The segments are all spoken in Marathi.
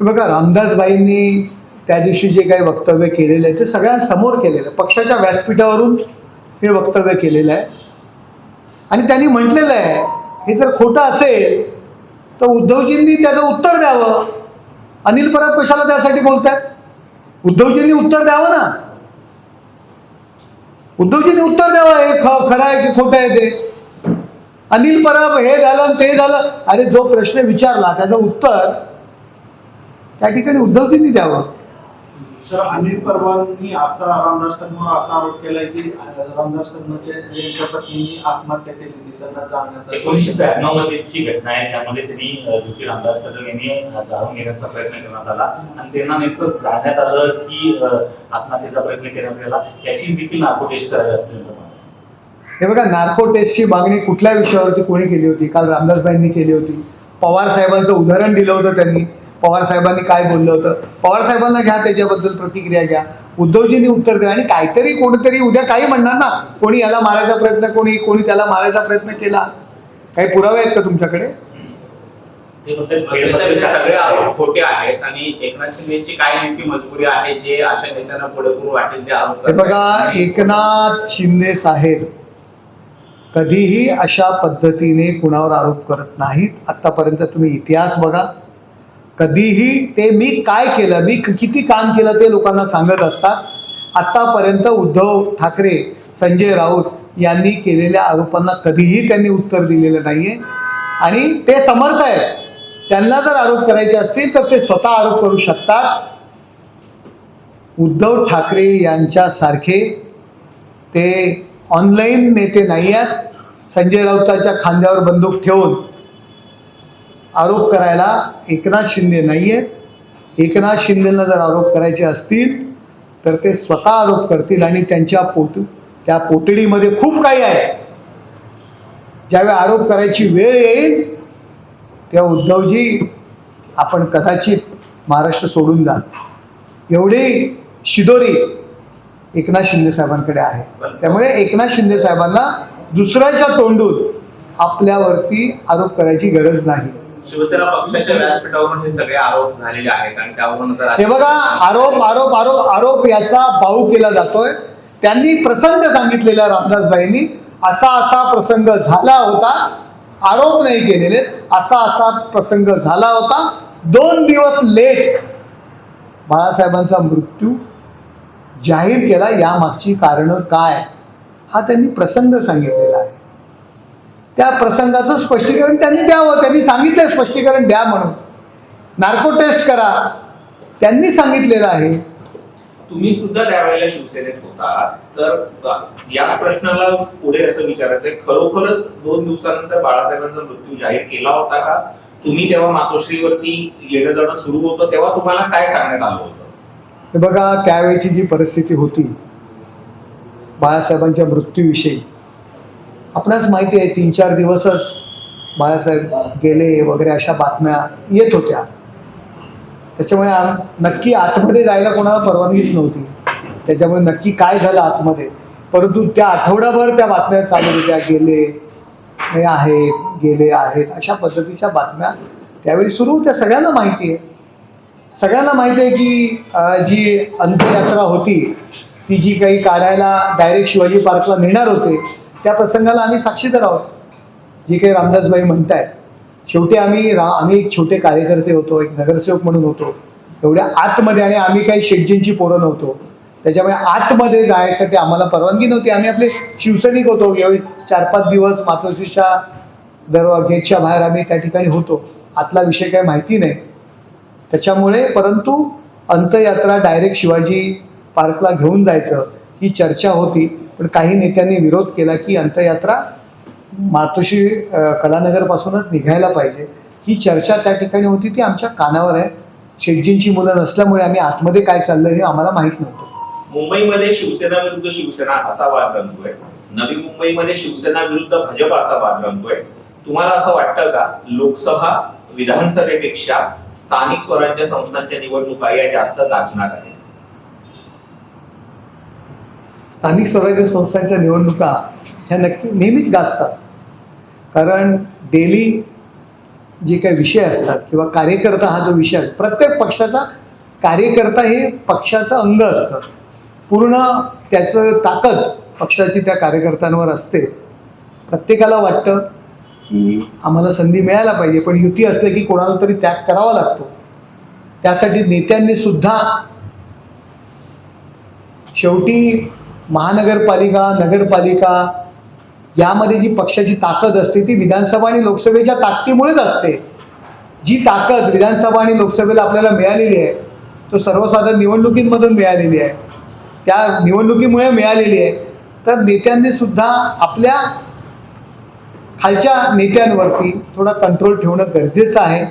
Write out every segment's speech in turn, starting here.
बघा रामदासबाईंनी त्या दिवशी जे काही वक्तव्य केलेलं आहे ते सगळ्यांसमोर केलेलं आहे. पक्षाच्या व्यासपीठावरून हे वक्तव्य केलेलं आहे. आणि त्यांनी म्हटलेलं आहे हे जर खोटं असेल तर उद्धवजींनी त्याचं उत्तर द्यावं. अनिल परब कशाला त्यासाठी बोलतात उद्धवजींनी उत्तर द्यावं ना? उद्धवजींनी उत्तर द्यावं हे ख खरं आहे की खोटं आहे ते? अनिल परब हे झालं आणि ते झालं. अरे जो प्रश्न विचारला त्याचं उत्तर त्या ठिकाणी उद्धवजींनी द्यावं सर अनिल परबांनी असा रामदास कदमावर असा आरोप केलाय की रामदास कदमाच्या यांच्या पत्नीने आत्महत्या केलेली त्यांना जाळण्यात आलं. एकोणीसशे त्र्याण्णव मध्येची घटना आहे त्यामध्ये त्यांनी ज्योती रामदास कदम यांनी अ, जाळून घेण्याचा प्रयत्न करण्यात आला आणि त्यांना नेमकं जाण्यात आलं की आत्महत्येचा प्रयत्न करण्यात आला याची देखील नार्को टेस्ट करावी असं त्यांचं म्हणणं आहे. हे बघा नार्को टेस्टची मागणी कुठल्या विषयावरती कोणी केली होती काल रामदासबाईंनी केली होती पवार साहेबांचं उदाहरण दिलं होतं त्यांनी पवार साहेबांनी काय बोललं होतं? पवार साहेबांना घ्या त्याच्याबद्दल प्रतिक्रिया घ्या. उद्धवजींनी उत्तर द्या आणि काहीतरी कोणीतरी उद्या काही म्हणणार ना कोणी याला मारायचा प्रयत्न कोणी कोणी त्याला मारायचा प्रयत्न केला. काही पुरावे आहेत का तुमच्याकडे? सगळे आरोप खोटे आहेत. आणि एकनाथ शिंदेची काय नेमकी मजबुरी आहे जे अशा नेत्यांना पुढे करून वाटेल ते आरोप. बघा एकनाथ शिंदे साहेब कधीही अशा पद्धतीने कुणावर आरोप करत नाहीत. आत्तापर्यंत तुम्ही इतिहास बघा. कधीही ते मी काय केलं मी किती काम केलं ते लोकांना सांगत असतात. आत्तापर्यंत उद्धव ठाकरे संजय राऊत यांनी केलेल्या आरोपांना कधीही त्यांनी उत्तर दिलेलं नाही आहे आणि ते समर्थ आहेत. त्यांना जर आरोप करायचे असतील तर ते स्वतः आरोप करू शकतात. उद्धव ठाकरे यांच्यासारखे ते ऑनलाईन नेते नाही आहेत संजय राऊताच्या खांद्यावर बंदूक ठेवून आरोप करायला एकनाथ शिंदे नाही आहेत एकनाथ शिंदेला जर आरोप करायचे असतील तर ते स्वतः आरोप करतील आणि त्यांच्या पोट त्या पोटडीमध्ये खूप काही आहे. ज्यावेळी आरोप करायची वेळ येईल तेव्हा उद्धवजी आपण कदाचित महाराष्ट्र सोडून जा एवढी शिदोरी एकनाथ शिंदे साहेबांकडे आहे. त्यामुळे एकनाथ शिंदे साहेबांना दुसऱ्याच्या तोंडून आपल्यावरती आरोप करायची गरज नाही. शिवसेना पक्षाच्या व्यासपीठावरून हे सगळे आरोप झालेले आहेत आणि त्यावरून हे बघा आरोप आरोप आरोप आरोप याचा बाऊ केला जातोय. त्यांनी प्रसंग सांगितलेला रामदासबाईंनी असा असा प्रसंग झाला होता. आरोप नाही केलेले असा असा प्रसंग झाला होता. दोन दिवस लेट बाळासाहेबांचा मृत्यू जाहीर केला यामागची कारणं काय? हा त्यांनी प्रसंग सांगितलेला आहे. त्या प्रसंगाचं स्पष्टीकरण त्यांनी द्यावं. त्यांनी सांगितलं स्पष्टीकरण द्या म्हणून. नार्को टेस्ट करा. त्यांनी सांगितलेलं आहे. तुम्ही सुद्धा त्यावेळेला शिवसेनेत होता. तर याच प्रश्नाला पुढे असं विचारायचंय. खरोखरच दोन दिवसानंतर बाळासाहेबांचा मृत्यू जाहीर केला होता का? तुम्ही तेव्हा मातोश्रीवरती येणं जाणं सुरू होतं तेव्हा तुम्हाला काय सांगण्यात आलं होतं? हे बघा त्यावेळची जी परिस्थिती होती बाळासाहेबांच्या मृत्यूविषयी आपणास माहिती आहे तीन चार दिवसच बाळासाहेब गेले वगैरे अशा बातम्या येत होत्या. त्याच्यामुळे नक्की आतमध्ये जायला कोणाला परवानगीच नव्हती. त्याच्यामुळे नक्की काय झालं आतमध्ये? परंतु त्या आठवडाभर त्या बातम्या चालू होत्या गेले हे आहेत गेले आहेत अशा पद्धतीच्या बातम्या त्यावेळी सुरू होत्या. सगळ्यांना माहिती आहे. सगळ्यांना माहिती आहे की जी अंत्ययात्रा होती ती जी काही काढायला डायरेक्ट शिवाजी पार्कला नेणार होते त्या प्रसंगाला आम्ही साक्षीदार आहोत. जे काही रामदासबाई म्हणतायत शेवटी आम्ही रा आम्ही एक छोटे कार्यकर्ते होतो एक नगरसेवक म्हणून होतो. एवढ्या आतमध्ये आणि आम्ही काही शेटजींची पोरं नव्हतो. त्याच्यामुळे आतमध्ये जायसाठी आम्हाला परवानगी नव्हती. आम्ही आपले शिवसैनिक होतो. यावेळी चार पाच दिवस मातोश्रीच्या दरवा गेटच्या बाहेर आम्ही त्या ठिकाणी होतो. आतला विषय काही माहिती नाही. त्याच्यामुळे परंतु अंत्ययात्रा डायरेक्ट शिवाजी पार्कला घेऊन जायचं ही चर्चा होती. पण काही नेत्यांनी विरोध केला की अंत्ययात्रा मातोश्री कलानगरपासूनच निघायला पाहिजे. ही चर्चा त्या ठिकाणी होती ती आमच्या कानावर आहे. शेटजींची मुलं नसल्यामुळे आम्ही आतमध्ये काय चाललं हे आम्हाला माहीत नव्हतं. मुंबईमध्ये शिवसेना विरुद्ध शिवसेना असा वाद रंगतोय. नवी मुंबईमध्ये शिवसेना विरुद्ध भाजप असा वाद रंगतोय. तुम्हाला असं वाटतं का? लोकसभा विधानसभेपेक्षा स्थानिक स्वराज्य संस्थांच्या निवडणुका या जास्त गाजणार आहेत. स्थानिक स्वराज्य संस्थांच्या निवडणुका ह्या नक्की नेहमीच गाजतात. कारण डेली जे काही विषय असतात किंवा कार्यकर्ता हा जो विषय प्रत्येक पक्षाचा कार्यकर्ता हे पक्षाचं अंग असतं. पूर्ण त्याचं ताकद पक्षाची त्या कार्यकर्त्यांवर असते. प्रत्येकाला वाटतं की आम्हाला संधी मिळायला पाहिजे पण युती असले की कोणाला तरी त्याग करावा लागतो. त्यासाठी नेत्यांनी सुद्धा शेवटी महानगरपालिका नगरपालिका यामध्ये जी पक्षाची ताकद असते ती विधानसभा आणि लोकसभेच्या ताकदीमुळेच असते. जी ताकद विधानसभा आणि लोकसभेला आपल्याला मिळालेली आहे तो सर्वसाधारण निवडणुकींमधून मिळालेली आहे. त्या निवडणुकीमुळे मिळालेली आहे. तर नेत्यांनी सुद्धा आपल्या खालच्या नेत्यांवरती थोडा कंट्रोल ठेवणं गरजेचं आहे.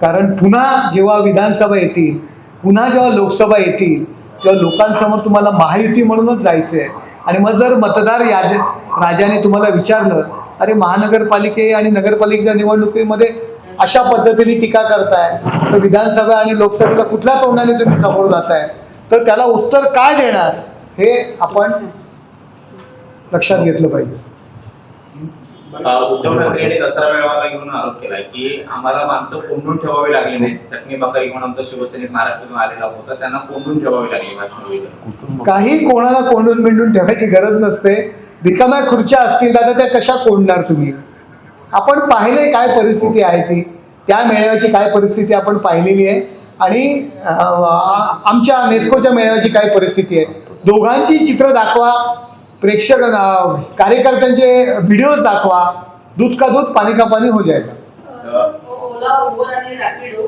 कारण पुन्हा जेव्हा विधानसभा येतील पुन्हा जेव्हा लोकसभा येतील किंवा लोकांसमोर तुम्हाला महायुती म्हणूनच जायचं आहे आणि मग जर मतदार याद राजाने तुम्हाला विचारलं अरे महानगरपालिके आणि नगरपालिकेच्या निवडणुकीमध्ये अशा पद्धतीने टीका करताय तर विधानसभा आणि लोकसभेला कुठल्या तोंडाने तुम्ही समोर जाताय? तर त्याला उत्तर काय देणार हे आपण लक्षात घेतलं पाहिजे. उद्धव ठाकरेंनी दसरा मेळाव्याला घेऊन आरोप केलाय की आम्हाला माणसं कोंडून ठेवावी लागली नाही चटणी भाकरी घेऊन आमचा शिवसेनेत महाराष्ट्रातून आलेला होता त्यांना कोंडून ठेवावी लागली भाषण काही कोणाला कोंडून बिंडून ठेवायची गरज नसते. रिकाम्या खुर्च्या असतील तर त्या कशा कोंडणार तुम्ही? आपण पाहिले काय परिस्थिती आहे ती. त्या मेळाव्याची काय परिस्थिती आपण पाहिलेली आहे. आणि आमच्या नेस्कोच्या मेळाव्याची काय परिस्थिती आहे. दोघांची चित्र दाखवा. प्रेक्षक कार्यकर्त्यांचे व्हिडिओज दाखवा. दूध का दूध पाणी का पाणी हो जाएगा सर, ओला उबर आणि रॅपिडो.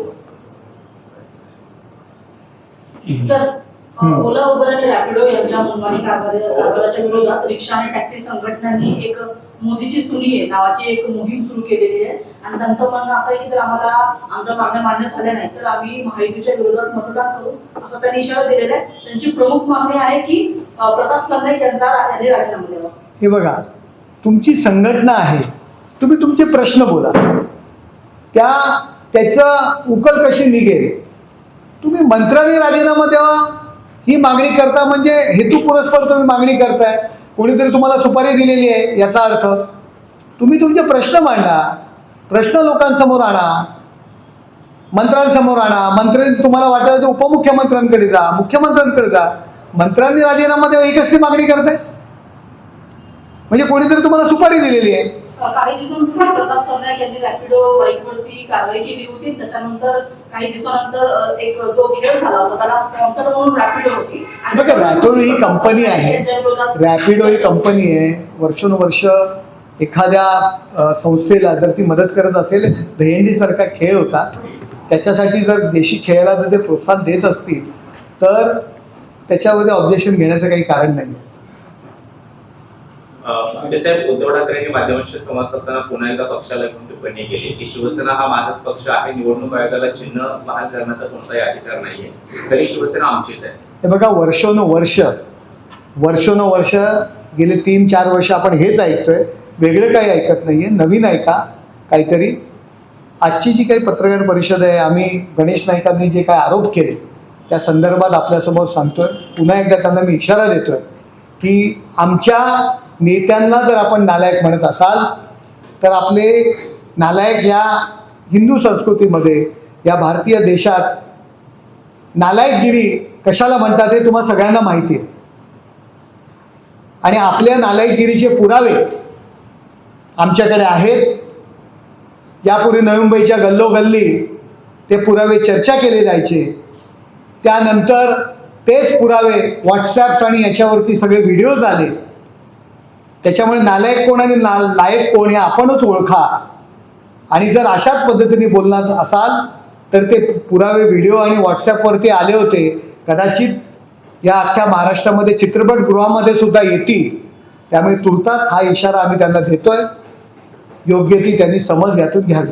सर अ, हम्म. ओला उबर आणि रॅपिडो यांच्या मनमानी कारभार कारभाराच्या विरोधात रिक्षा आणि टॅक्सी संघटनांनी एक मोदीची सुनी आहे. नावाची एक मोहीम सुरू केलेली आहे. आणि त्यांचं म्हणणं असं आहे की जर आम्हाला आमच्या मागण्या मान्य झाल्या नाही तर आम्ही महायुतीच्या विरोधात मतदान करू असं त्यांनी इशारा दिलेला आहे. त्यांची प्रमुख मागणी आहे की प्रताप सरनाईक यांचा यांनी राजीनामा द्यावा हे बघा तुमची संघटना आहे तुम्ही तुमचे प्रश्न बोला. त्या त्याचं उकल कशी निघेल? तुम्ही मंत्र्यांनी राजीनामा द्यावा ही मागणी करता म्हणजे हेतू पुरस्पर तुम्ही मागणी करताय. कोणीतरी तुम्हाला सुपारी दिलेली आहे याचा अर्थ तुम्ही तुमचे प्रश्न मांडा प्रश्न लोकांसमोर आणा मंत्र्यांसमोर आणा मंत्री तुम्हाला वाटत तर उपमुख्यमंत्र्यांकडे जा मुख्यमंत्र्यांकडे जा. मंत्र्यांनी राजीनामा द्यावा ही कसली मागणी करताय? म्हणजे कोणीतरी तुम्हाला सुपारी दिलेली आहे. काही दिवसांपूर्वी प्रताप सरनाईक यांनी रॅपिडो बाईकवरती कारवाई केली होती. त्याच्यानंतर काही दिवसानंतर अ, एक तो खेळ झाला होता. त्याला स्पॉन्सर म्हणून रॅपिडो होती. आणि बघा रॅपिडो ही कंपनी आहे. रॅपिडो ही कंपनी आहे. वर्षानुवर्ष एखाद्या संस्थेला जर ती मदत करत असेल दहीहंडीसारखा खेळ होता त्याच्यासाठी जर देशी खेळाला जर ते प्रोत्साहन देत असतील तर त्याच्यामध्ये ऑब्जेक्शन घेण्याचं काही कारण नाही. शिंदे साहेब उद्धव ठाकरेंनी माध्यमांशी संवाद साधताना पुन्हा एकदा पक्षाला घेऊन टिप्पणी केली की शिवसेना हा माझाच पक्ष आहे निवडणूक आयोगाला चिन्ह बहाल करण्याचा कोणताही अधिकार नाहीये. तरी शिवसेना आमचीच आहे. हे बघा वर्षोनुवर्ष वर्षोनुवर्ष गेले तीन चार वर्ष आपण हेच ऐकतोय. वेगळं काही ऐकत नाही आहे नवीन ऐका काहीतरी? आजची जी काही पत्रकार परिषद आहे आम्ही गणेश नाईकांनी जे काही आरोप केले त्या संदर्भात आपल्यासमोर सांगतोय. पुन्हा एकदा त्यांना मी इशारा देतोय की आमच्या नेत्यांना जर आपण नालायक म्हणत असाल तर आपले नालायक या हिंदू संस्कृतीमध्ये या भारतीय देशात नालायकगिरी कशाला म्हणतात हे तुम्हा सगळ्यांना माहिती आहे. आणि आपल्या नालायकगिरीचे पुरावे आमच्याकडे आहेत. यापूर्वी नवी मुंबईच्या गल्लोगल्ली ते पुरावे चर्चा केले जायचे. त्यानंतर तेच पुरावे व्हॉट्सॲप्स आणि याच्यावरती सगळे व्हिडिओज आले. त्याच्यामुळे नालायक कोण आणि ना लायक कोण हे आपणच ओळखा. आणि जर अशाच पद्धतीने बोलणार असाल तर ते पुरावे व्हिडिओ आणि व्हॉट्सॲपवरती आले होते. कदाचित या अख्ख्या महाराष्ट्रामध्ये चित्रपटगृहामध्ये सुद्धा येतील. त्यामुळे तुर्तास हा इशारा आम्ही त्यांना देतोय. योग्य ती त्यांनी समज यातून घ्यावी.